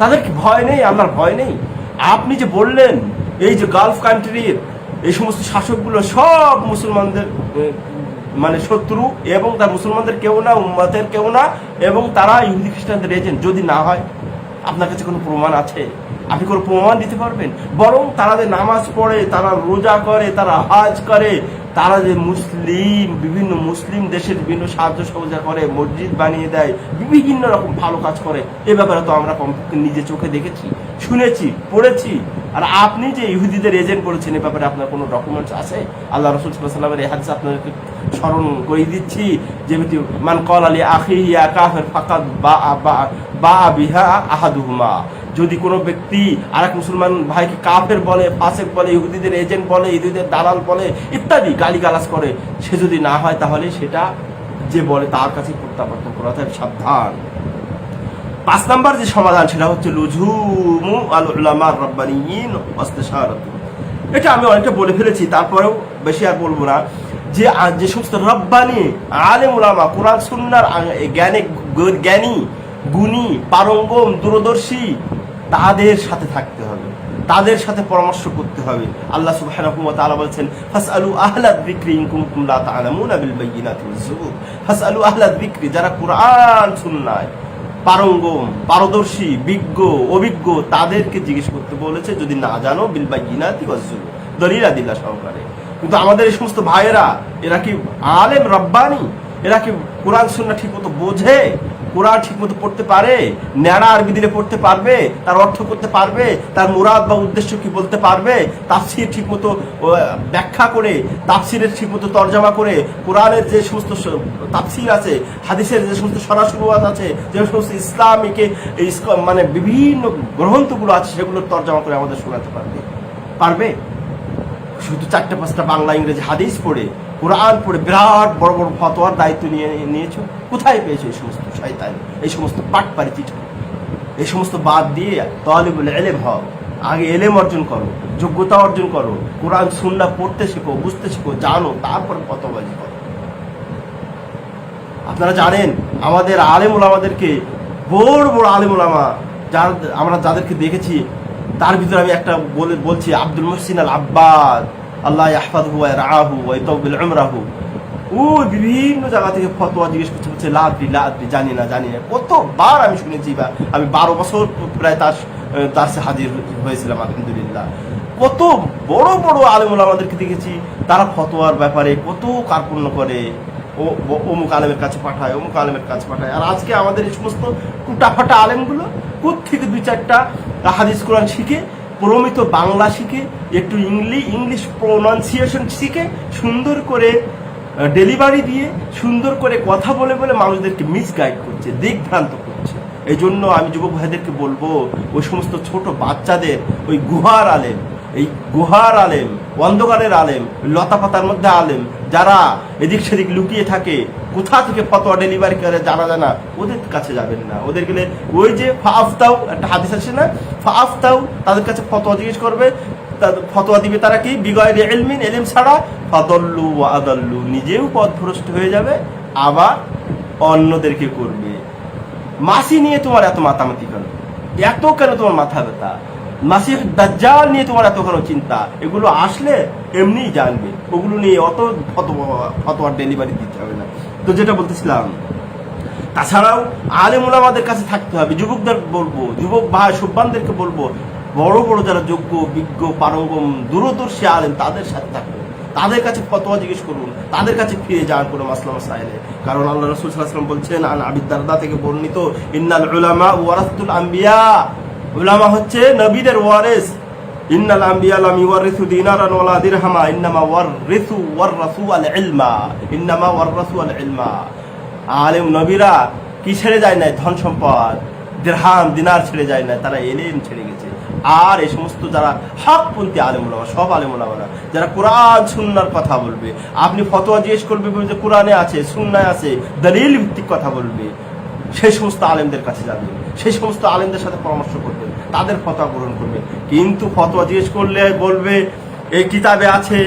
তাদের কি ভয় নেই আল্লাহর ভয় নেই। আপনি যে বললেন, এই যে গালফ কান্ট্রির এই সমস্ত শাসকগুলো সব মুসলমানদের মানে শত্রু এবং তার মুসলমানদের কেউ না উম্মাতের কেউ না, এবং তারা ইহুদি খ্রিস্টানদের এজেন্ট যদি না হয়, আপনার কাছে কোনো প্রমাণ আছে? আপনি কোনো প্রমাণ দিতে পারবেন? বরং তারা যে নামাজ পড়ে, তারা রোজা করে, তারা হাজ করে, তারা যে মুসলিম, বিভিন্ন মুসলিম দেশের বিভিন্ন সাহায্য সহযোগিতা করে, মসজিদ বানিয়ে দেয়, বিভিন্ন রকম ভালো কাজ করে, এ ব্যাপারে তো আমরা নিজে চোখে দেখেছি, শুনেছি, পড়েছি। আর আপনি যে ইহুদিদের এজেন্ট করেছেন এ ব্যাপারে আপনার কোনো ডকুমেন্টস আছে? আল্লাহ রসুল সাল্লামের এই আপনাদেরকে স্মরণ করে দিচ্ছি যেমনি মান কল আলী আখি ইয়া বা- বা বিহা আহাদুহুমা। যদি কোনো ব্যক্তি আর এক মুসলমান ভাইকে কাফের বলে, ফাসেক বলে, ইহুদিদের এজেন্ট বলে, ইহুদিদের দালাল বলে ইত্যাদি গালিগালাজ করে, সে যদি না হয় তাহলে সেটা যে বলে তার কাছে প্রত্যাবর্তন করা তাই সাবধান। পাঁচ নাম্বার যে সমাধান সেটা হচ্ছে লুঝুমু আল উলামার রব্বানিয়িন এটা আমি অনেকটা বলে ফেলেছি, তারপরেও বেশি আর বলব না। যে যে সমস্ত রব্বানি, আলেম উলামা, কোরআন, সুন্নার জ্ঞানে জ্ঞানী, গুণী, পারঙ্গম, দূরদর্শী তাদের সাথে থাকতে হবে, তাদের সাথে পরামর্শ করতে হবে। আল্লাহ ওয়া বলছেন যারা কোরআন সুন্নায় পারঙ্গম, পারদর্শী, বিজ্ঞ, অভিজ্ঞ, তাদেরকে জিজ্ঞেস করতে বলেছে, যদি না জানো, বিল বায়িনাতি ওয়াজ জুবুর দলিল আদিল্লা সহকারে। কিন্তু আমাদের এই সমস্ত ভাইয়েরা, এরা কি আলেম, রব্বানি? এরা কি কোরআন সুন্না ঠিক মতো বোঝে? কোরআন ঠিক মতো পড়তে পারে, ন্যাড়া আরবি দিলে পড়তে পারবে, তার অর্থ করতে পারবে, তার মুরাদ বা উদ্দেশ্য কি বলতে পারবে, তাফসির ঠিক মতো ব্যাখ্যা করে, তাফসিরের ঠিক মতো তর্জমা করে, কোরআনের যে সমস্ত তাফসির আছে, হাদিসের যে সমস্ত সরাসরুয়াত আছে, যে সমস্ত ইসলামিকে মানে বিভিন্ন গ্রন্থগুলো আছে, সেগুলোর তর্জমা করে আমাদের শোনাতে পারবে। পারবে? শুধু চারটে পাঁচটা বাংলা, ইংরেজি হাদিস পড়ে, কোরআন পড়ে, বিরাট বড় বড় ফতোয়ার দায়িত্ব নিয়ে, নিয়েছো, কোথায় পেয়েছ এই সমস্ত? শয়তান এই সমস্ত পাট পারি এই সমস্ত বাদ দিয়ে তলিবুল এলেম হও। আগে এলেম অর্জন করো, যোগ্যতা অর্জন করো, কোরআন সুন্না পড়তে শেখো, বুঝতে শেখো, জানো, তারপর ফতোয়াজি করো। আপনারা জানেন, আমাদের আলেমুল আমাদেরকে, বড় বড় আলেমুল আমা, যার, আমরা যাদেরকে দেখেছি, তার ভিতরে আমি একটা বলে, বলছি, আব্দুল মুহসিন আল আব্বাদ আল্লাহ আহফাদ হুয়া রাহু ওয়াইতাবিল উমরাহু। ও, বিভিন্ন জায়গা থেকে ফতোয়া জিজ্ঞেস করছে, বলছে লাদ্রি লাদ্রি জানি না জানি না। কতবার আমি শুনেছি বা আমি বারো বছর প্রায় তার তার সে হাজির হয়েছিলাম, আলহামদুলিল্লাহ। কত বড় বড় আলেমুল আমাদেরকে দেখেছি, তারা ফতোয়ার ব্যাপারে কত কার্পণ্য করে। ও অমুক আলেমের কাছে পাঠায়, অমুক আলেমের কাছে পাঠায়। আর আজকে আমাদের এই সমস্ত টুটাফাটা আলেমগুলো থেকে দুই চারটা হাদিস কোরআন শিখে, প্রমিত বাংলা শিখে, একটু ইংলি, ইংলিশ প্রোনাউন্সিয়েশন শিখে, সুন্দর করে ডেলিভারি দিয়ে সুন্দর করে কথা বলে বলে মানুষদেরকে মিসগাইড করছে, দিকভ্রান্ত করছে। এই জন্য আমি যুবক ভাইদেরকে বলব, ওই সমস্ত ছোট বাচ্চাদের, ওই গুহার আলেম, এই গুহার আলেম, অন্ধকারের আলেম, লতা পাতার মধ্যে আলেম, যারা এদিক সেদিক লুকিয়ে থাকে, কোথা থেকে ফতোয়া ডেলিভারি করে জানা যায় না, ওদের কাছে যাবেন না। ওদের গেলে ওই যে ফাফতাও একটা হাদিস আছে না ফাফতাও তাদের কাছে ফতোয়া জিজ্ঞেস করবে ফতোয়া দিবে তারা কি? বিগয়ের এলমিন এলিম ছাড়া। ফাদল্লু আদাল্লু, নিজেও পথভ্রষ্ট হয়ে যাবে, আবার অন্যদেরকে করবে। মাসি নিয়ে তোমার এত মাতামাতি কেন? এত কেন তোমার মাথা ব্যথা? মাসির দাজ্জাল নিয়ে তোমার এত কেন চিন্তা? এগুলো আসলে এমনিই জানবে। ওগুলো নিয়ে অত ফতোয়া ফতোয়ার ডেলিভারি দিতে হবে না। তো যেটা বলতেছিলাম, তাছাড়াও আলেম ওলামাদের কাছে থাকতে হবে। যুবকদের বলব, যুবক ভাই সুব্বানদেরকে বলব বড় বড় যারা যোগ্য, বিজ্ঞ, পারঙ্গম, দূরদর্শী আলেম, তাদের সাথে থাকবে তাদের কাছে ফতোয়া জিজ্ঞেস করুন। তাদের কাছে ফিরে যান কোনো মাসলাম সাহেলে কারণ আল্লাহ রসুল সাল্লাম বলছেন, আন আবিদারদা থেকে বর্ণিত, ইন্নাল উলামা ওয়ারাসতুল আম্বিয়া উলামা হচ্ছে নবীদের ওয়ারেস। ইন্নাল আম্বিয়া লাম ওয়ালা দিরহামা ইন্নামা আল ইলমা ইন্নামা আল ইলমা আলেম নবীরা কি ছেড়ে যায় না ধন সম্পদ। দিনার ছেড়ে যায় না তারা এলেম ছেড়ে গেছে। আর এই সমস্ত যারা হকপন্থী আলেমুলামা, সব আলেমুলামারা, যারা কোরআন, সুন্নার কথা বলবে, আপনি ফতোয়া জিজ্ঞেস করবে যে কোরআনে আছে, সুন্নায় আছে, দলিল ভিত্তিক কথা বলবে, সেই সমস্ত আলেমদের কাছে যাবে, সেই সমস্ত আলেমদের সাথে পরামর্শ করবেন তাদের ফতোয়া গ্রহণ করবে। কিন্তু ফতোয়া জিজ্ঞেস করলে বলবে, এই কিতাবে আছে,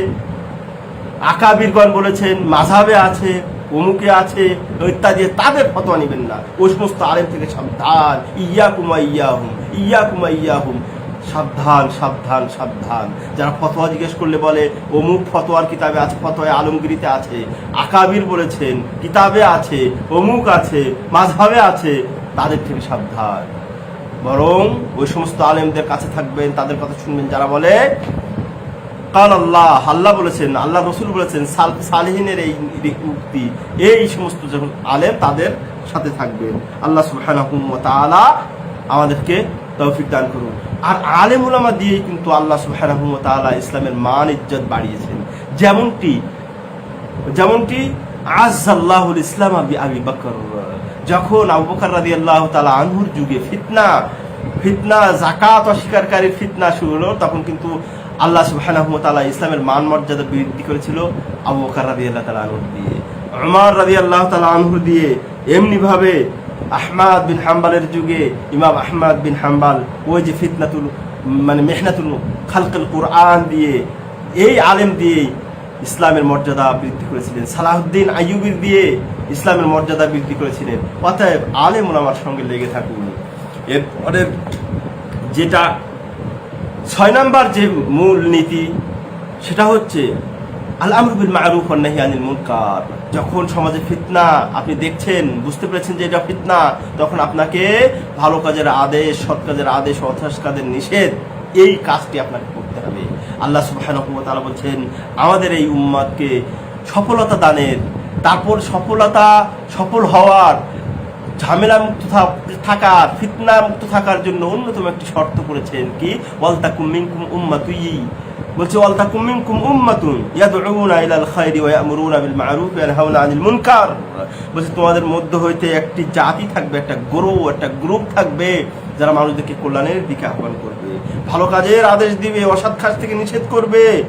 আকাবিরগণ বলেছেন মাঝাবে আছে, অমুকে আছে, ইত্যাদি, তাদের ফতোয়া নেবেন না। ওই সমস্ত আলেম থেকে সাবধান। ইয়া কুমা ইয়া হুম ইয়া কুমা ইয়া হুম সাবধান সাবধান সাবধান। যারা ফতোয়া জিজ্ঞেস করলে বলে, অমুক ফতোয়ার কিতাবে আছে ফতোয়া আলমগিরিতে আছে, আকাবির বলেছেন, কিতাবে আছে, অমুক আছে মাঝভাবে আছে। তাদের থেকে সাবধান। বরং ওই সমস্ত আলেমদের কাছে থাকবেন, তাদের কথা শুনবেন। যারা বলে, কাল আল্লাহ আল্লাহ বলেছেন, আল্লাহ রসুল বলেছেন, সাল, সালেহিনের এই উক্তি। এই সমস্ত যখন আলেম তাদের সাথে থাকবেন। আল্লাহ ওয়া আমাদেরকে তৌফিক দান করুন। আর আলেম উলামা দিয়েই কিন্তু আল্লাহ সুবহানাহু ওয়া ইসলামের মান, ইজ্জত বাড়িয়েছেন। যেমনটি যেমনটি আজাল্লাহুল ইসলাম আবি আবি বকর, যখন আবু বকর রাদিয়াল্লাহু তাআলা আনহুর যুগে ফিতনা ফিতনা জাকাত অস্বীকারীর ফিতনা শুরু হলো, তখন কিন্তু আল্লাহ সুবহানাহু ওয়া তাআলা ইসলামের মান মর্যাদা বৃদ্ধি করেছিল আবু বকর রাদিয়াল্লাহু তাআলা আনহু দিয়ে। উমর আল্লাহ তালা আনহু দিয়ে এমনি ভাবে আহমাদ বিন হাম্বালের যুগে ইমাম আহমাদ বিন হাম্বাল ওই যে ফিতনাতুল মানে মেহনাতুল খালকুল কোরআন দিয়ে, এই আলেম দিয়ে ইসলামের মর্যাদা বৃদ্ধি করেছিলেন। সালাহুদ্দিন আইয়ুবির দিয়ে ইসলামের মর্যাদা বৃদ্ধি করেছিলেন। অতএব আলেম ওলামার সঙ্গে লেগে থাকুন। এরপরের যেটা ছয় নাম্বার যে মূল নীতি, সেটা হচ্ছে আল আমরুবিল মারুফ অন্যাহি আনিল মুনকার। যখন সমাজে ফিতনা, আপনি দেখছেন, বুঝতে পেরেছেন যে এটা ফিতনা, তখন আপনাকে ভালো কাজের আদেশ, সৎ কাজের আদেশ অথাস কাজের নিষেধ, এই কাজটি আপনাকে করতে হবে। আল্লাহ সুবহানাহু ওয়া বলছেন, আমাদের এই উম্মাদকে সফলতা দানের, তারপর সফলতা, সফল হওয়ার ঝামেলা মুক্ত থাকার ফিতনা মুক্ত থাকার জন্য অন্যতম একটি শর্ত করেছেন কি? ওয়ালতাকুম মিনকুম উম্মাতুই। বলছে ওয়া মুনকার। বলছে, তোমাদের মধ্য হইতে একটি জাতি থাকবে, একটা গ্রো একটা গ্রুপ থাকবে যারা মানুষদেরকে কল্যাণের দিকে আহ্বান করবে। ভালো কাজের আদেশ দিবে, অসৎ কাজ থেকে নিষেধ করবে,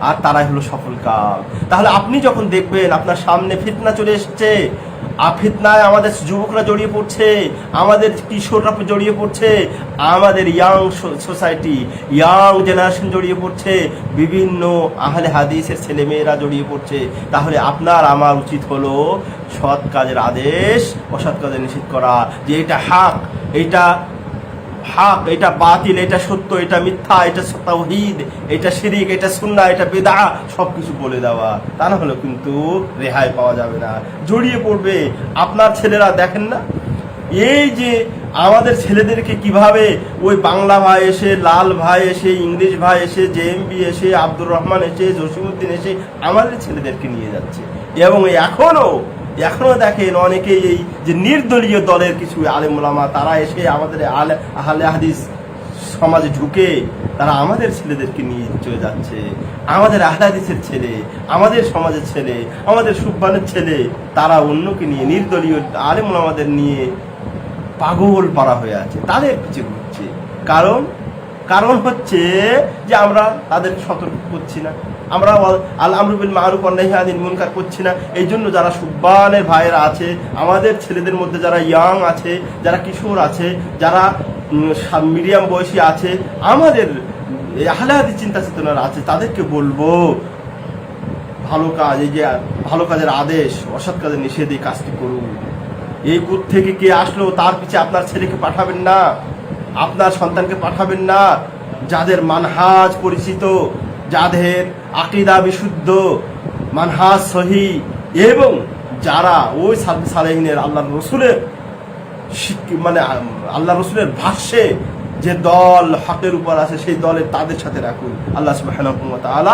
আর তারাই হলো সফল কাম তাহলে আপনি যখন দেখবেন আপনার সামনে ফিতনা চলে এসছে আর ফিতনায় আমাদের যুবকরা জড়িয়ে পড়ছে, আমাদের কিশোররা জড়িয়ে পড়ছে, আমাদের ইয়াং সোসাইটি ইয়াং জেনারেশন জড়িয়ে পড়ছে, বিভিন্ন আহলে হাদিসের ছেলেমেয়েরা জড়িয়ে পড়ছে। তাহলে আপনার আমার উচিত হলো সৎ কাজের আদেশ, অসৎ কাজে নিষেধ করা, যে এটা হাক, এটা হাক, এটা বাতিল, এটা সত্য, এটা মিথ্যা, এটা তাওহীদ, এটা শিরিক, এটা সুন্নাহ, এটা বেদা সবকিছু বলে দেওয়া। তা না হলে কিন্তু রেহাই পাওয়া যাবে না। জড়িয়ে পড়বে আপনার ছেলেরা, দেখেন না? এই যে আমাদের ছেলেদেরকে কীভাবে ওই বাংলা ভাই এসে, লাল ভাই এসে, ইংলিশ ভাই এসে, জেএমবি এসে, আব্দুর রহমান এসে জসিমুদ্দিন এসে আমাদের ছেলেদেরকে নিয়ে যাচ্ছে। এবং এখনও এখনও দেখেন অনেকেই এই যে নির্দলীয় দলের কিছু আলেমুলামা তারা এসে আমাদের আলে, আহলে হাদিস সমাজে ঢুকে তারা আমাদের ছেলেদেরকে নিয়ে চলে যাচ্ছে। আমাদের আহলে হাদিসের ছেলে, আমাদের সমাজের ছেলে, আমাদের সুব্বানের ছেলে, তারা অন্যকে নিয়ে, নির্দলীয় আলেমুলামাদের নিয়ে পাগল পাড়া হয়ে আছে। তাদের পিছিয়ে ঘুরছে। কারণ কারণ হচ্ছে যে আমরা তাদের সতর্ক করছি না। আমরা আল আমরুবিল মারুফ অন্যায় আদিন মুনকার করছি না। এই জন্য যারা সুব্বানের ভাইয়েরা আছে, আমাদের ছেলেদের মধ্যে যারা ইয়াং আছে, যারা কিশোর আছে, যারা মিডিয়াম বয়সী আছে, আমাদের এই আহলে হাদিস চিন্তা চেতনার আছে, তাদেরকে বলব, ভালো কাজ, এই যে, ভালো কাজের আদেশ, অসৎ কাজের নিষেধ এই কাজটি করুন। এই কুত থেকে কে আসলো, তার পিছে আপনার ছেলেকে পাঠাবেন না, আপনার সন্তানকে পাঠাবেন না, যাদের মানহাজ পরিচিত যাদের আকিদা বিশুদ্ধ, মানহাজ সহি এবং যারা ওই সালেহিনের আল্লাহ রসুলের মানে আল্লাহ রসুলের ভাষ্যে যে দল হকের উপর আছে, সেই দলে তাদের সাথে রাখুন। আল্লাহ তাআলা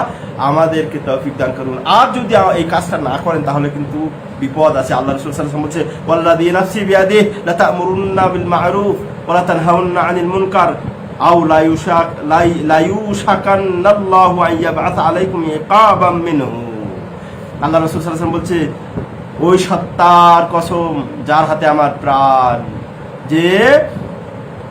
আমাদেরকে তৌফিক দান করুন। আর যদি এই কাজটা না করেন, তাহলে কিন্তু বিপদ আছে। আল্লাহ রসুল ওয়াসাল্লাম বলছে, ওয়াল্লাযী নাফসি বিয়াদিহি লা তা'মুরুন্না বিল মা'রুফ ওয়া লা তানহাউন্না আনিল মুনকার। আও লা ইউশাক লা- লা ইউশাকান্নাল্লাহু আন ইয়াবআথ আলাইকুম ইকাবাম মিনহু। আল্লাহ রসুল সাল্লাম বলছে, ওই সত্তার কসম যার হাতে আমার প্রাণ। যে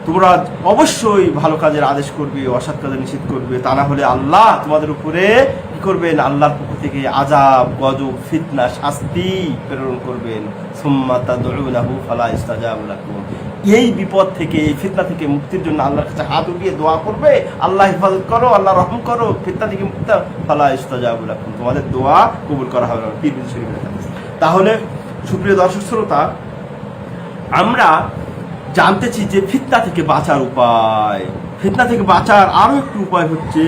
তোমরা অবশ্যই ভালো কাজের আদেশ করবে, অসৎ কাজে নিষেধ করবে। তা না হলে আল্লাহ তোমাদের উপরে কি করবেন? আল্লাহর পক্ষ থেকে আজাব গজব, ফিতনা, শাস্তি প্রেরণ করবেন। এই বিপদ থেকে, এই ফিতনা থেকে মুক্তির জন্য আল্লাহর কাছে হাত উঠিয়ে দোয়া করবে। আল্লাহ হেফাজত করো আল্লাহ রহম করো। ফিতনা থেকে মুক্ত ফালা ইস্তাজাবু লাকুম। তোমাদের দোয়া কবুল করা হবে তাহলে সুপ্রিয় দর্শক শ্রোতা, আমরা জানতেছি যে ফিতনা থেকে বাঁচার উপায়। ফিতনা থেকে বাঁচার আরও একটি উপায় হচ্ছে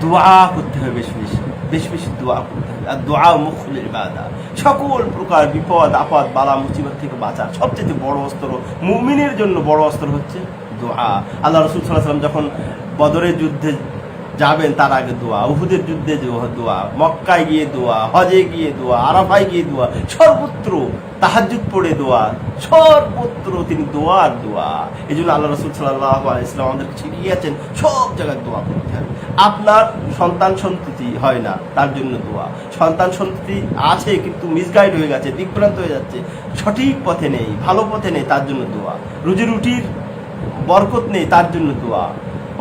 দোয়া করতে হবে বেশি বেশি বেশি বেশি দোয়া করতে হবে। আর দোয়া মুখুল ইবাদা। সকল প্রকার বিপদ, আপদ, বালা, মুসিবত থেকে বাঁচার সবচেয়ে বড় অস্ত্র, মুমিনের জন্য বড় অস্ত্র হচ্ছে দোয়া। আল্লাহ রসুল সাল্লাহ সাল্লাম যখন বদরের যুদ্ধে যাবেন, তার আগে দোয়া। উহুদের যুদ্ধে দোয়া। মক্কায় গিয়ে দোয়া, হজে গিয়ে দোয়া, আরাফায় গিয়ে দোয়া। সর্বত্র তাহাজুদ পড়ে দোয়া, সর্বত্র তিনি দোয়ার দোয়া। এই জন্য আল্লাহ রসুল সাল্লাহ ইসলাম আমাদেরকে শিখিয়েছেন সব জায়গায় দোয়া করতে হবে। আপনার সন্তান সন্ততি হয় না, তার জন্য দোয়া। সন্তান সন্ততি আছে, কিন্তু মিসগাইড হয়ে গেছে, বিভ্রান্ত হয়ে যাচ্ছে। সঠিক পথে নেই, ভালো পথে নেই, তার জন্য দোয়া। রুজি রুটির বরকত নেই, তার জন্য দোয়া।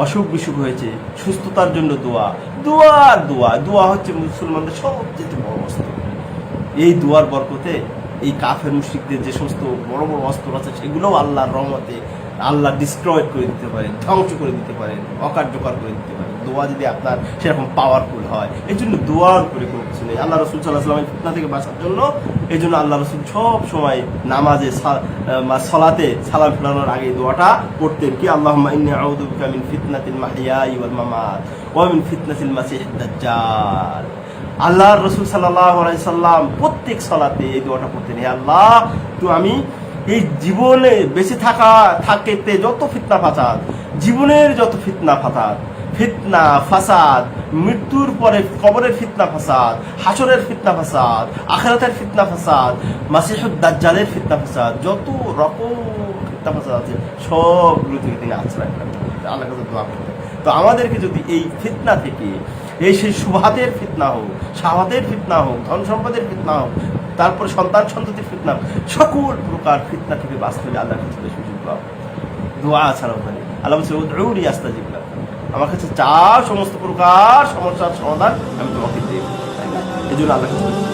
অসুখ বিসুখ হয়েছে, সুস্থতার জন্য দোয়া। দোয়া দোয়া দোয়া হচ্ছে মুসলমানদের সবচেয়ে বড় অস্ত্র এই দোয়ার বরকতে এই কাফের মুশরিকদের যে সমস্ত বড় বড় অস্ত্র আছে, সেগুলোও আল্লাহর রহমতে আল্লাহ ডিস্ট্রয় করে দিতে পারেন ধ্বংস করে দিতে পারেন অকার্যকর করে দিতে পারেন দোয়া যদি আপনার সেরকম পাওয়ারফুল হয় এই জন্য দোয়ার উপরে কোনো কিছু নেই। আল্লাহ রসুল সাল্লাহ সাল্লামের ফিতনা থেকে বাঁচার জন্য এই জন্য আল্লাহ রসুল সব সময় নামাজে সলাতে সালাম ফেরানোর আগে দোয়াটা পড়তেন কি আল্লাহ ফিতনাতিল মাহইয়াই ওয়াল মামাত ওয়া ফিতনাতিল দাজ্জাল। আল্লাহ রসুল সাল্লাহ সাল্লাম প্রত্যেক সলাতে এই দোয়াটা পড়তেন, হে আল্লাহ, তো আমি এই জীবনে বেঁচে থাকা, থাকতে যত ফিতনা ফাসাদ, জীবনের যত ফিতনা ফাসাদ ফিতনা ফাসাদ, মৃত্যুর পরে কবরের ফিতনা ফাসাদ, হাসরের ফিতনা ফাসাদ, আখেরাতের ফিতনা ফাসাদ, মাসিহুদ দাজ্জালের ফিতনা ফাসাদ, যত রকম ফিতনা ফাসাদ আছে, সবগুলো থেকে তিনি আশ্রয় আল্লাহ করতেন। তো আমাদেরকে যদি এই ফিতনা থেকে এই সেই সুভাতের ফিতনা হোক সাহাদের ফিতনা হোক ধন সম্পদের ফিতনা হোক তারপর সন্তান সন্ততির ফিতনা হোক, সকল প্রকার ফিতনা থেকে বাঁচতে হলে আল্লাহর কাছে বেশি বেশি দোয়া ছাড়া ওখানে আল্লাহ বলছে উদউনি আস্তা জীবন আমার কাছে চা সমস্ত প্রকার সমস্যার সমাধান আমি তোমাকে দেব? এই জন্য আল্লাহ কাছে